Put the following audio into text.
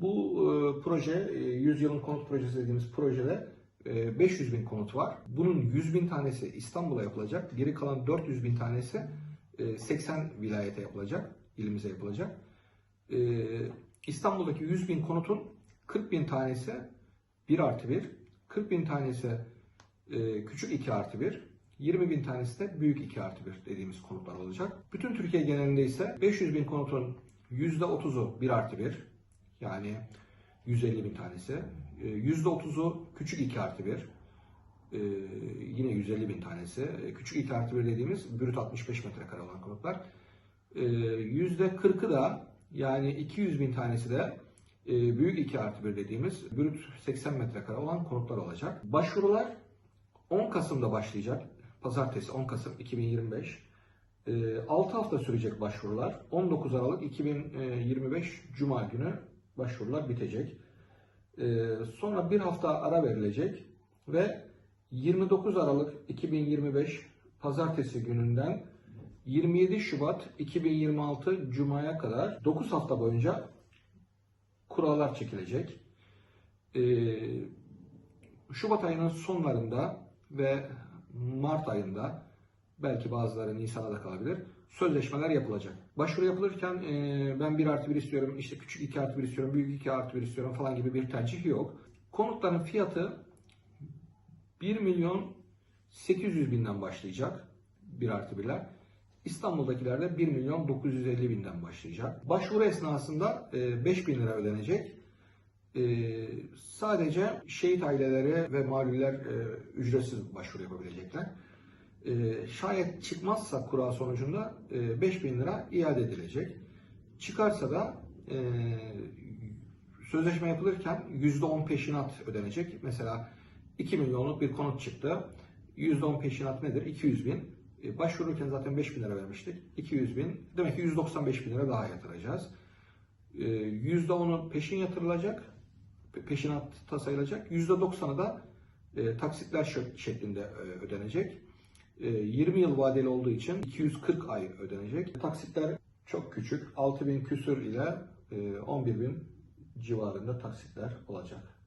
Bu e, proje, e, 100 yılın konut projesi dediğimiz projede e, 500 bin konut var. Bunun 100 bin tanesi İstanbul'a yapılacak. Geri kalan 400 bin tanesi e, 80 vilayete yapılacak, ilimize yapılacak. E, İstanbul'daki 100 bin konutun 40 bin tanesi 1 artı 1, 40 bin tanesi e, küçük 2 artı 1, 20 bin tanesi de büyük 2 artı 1 dediğimiz konutlar olacak. Bütün Türkiye genelinde ise 500 bin konutun %30'u 1 artı 1, yani 150 bin tanesi. E, %30'u küçük 2 artı 1, e, yine 150 bin tanesi. E, Küçük 2 artı 1 dediğimiz brüt 65 metrekare olan konutlar. E, %40'ı da yani 200 bin tanesi de e, büyük 2 artı 1 dediğimiz brüt 80 metrekare olan konutlar olacak. Başvurular 10 Kasım'da başlayacak. Pazartesi 10 Kasım 2025. 6 hafta sürecek başvurular. 19 Aralık 2025 Cuma günü başvurular bitecek. E, Sonra bir hafta ara verilecek ve 29 Aralık 2025 Pazartesi gününden 27 Şubat 2026 Cuma'ya kadar 9 hafta boyunca kurallar çekilecek. Ee, Şubat ayının sonlarında ve Mart ayında belki bazıları Nisan'a da kalabilir. Sözleşmeler yapılacak. Başvuru yapılırken e, ben 1 artı 1 istiyorum, işte küçük 2 artı 1 istiyorum, büyük 2 artı 1 istiyorum falan gibi bir tercih yok. Konutların fiyatı 1 milyon 800 binden başlayacak 1 artı 1'ler. İstanbul'dakiler de 1 milyon 950 binden başlayacak. Başvuru esnasında e, 5 bin lira ödenecek. E, sadece şehit aileleri ve mağluller e, ücretsiz başvuru yapabilecekler. E, şayet çıkmazsa kura sonucunda e, 5 bin lira iade edilecek. Çıkarsa da e, sözleşme yapılırken %10 peşinat ödenecek. Mesela 2 milyonluk bir konut çıktı. %10 peşinat nedir? 200 bin. E, Başvururken zaten 5 bin lira vermiştik. 200 bin. Demek ki 195 bin lira daha yatıracağız. E, %10'u peşin yatırılacak. pe- Peşinat sayılacak. %90'ı da e, taksitler şek- şeklinde e, ödenecek. E, 20 yıl vadeli olduğu için 240 ay ödenecek. Taksitler çok küçük. 6 bin küsür ile e, 11 bin civarında taksitler olacak.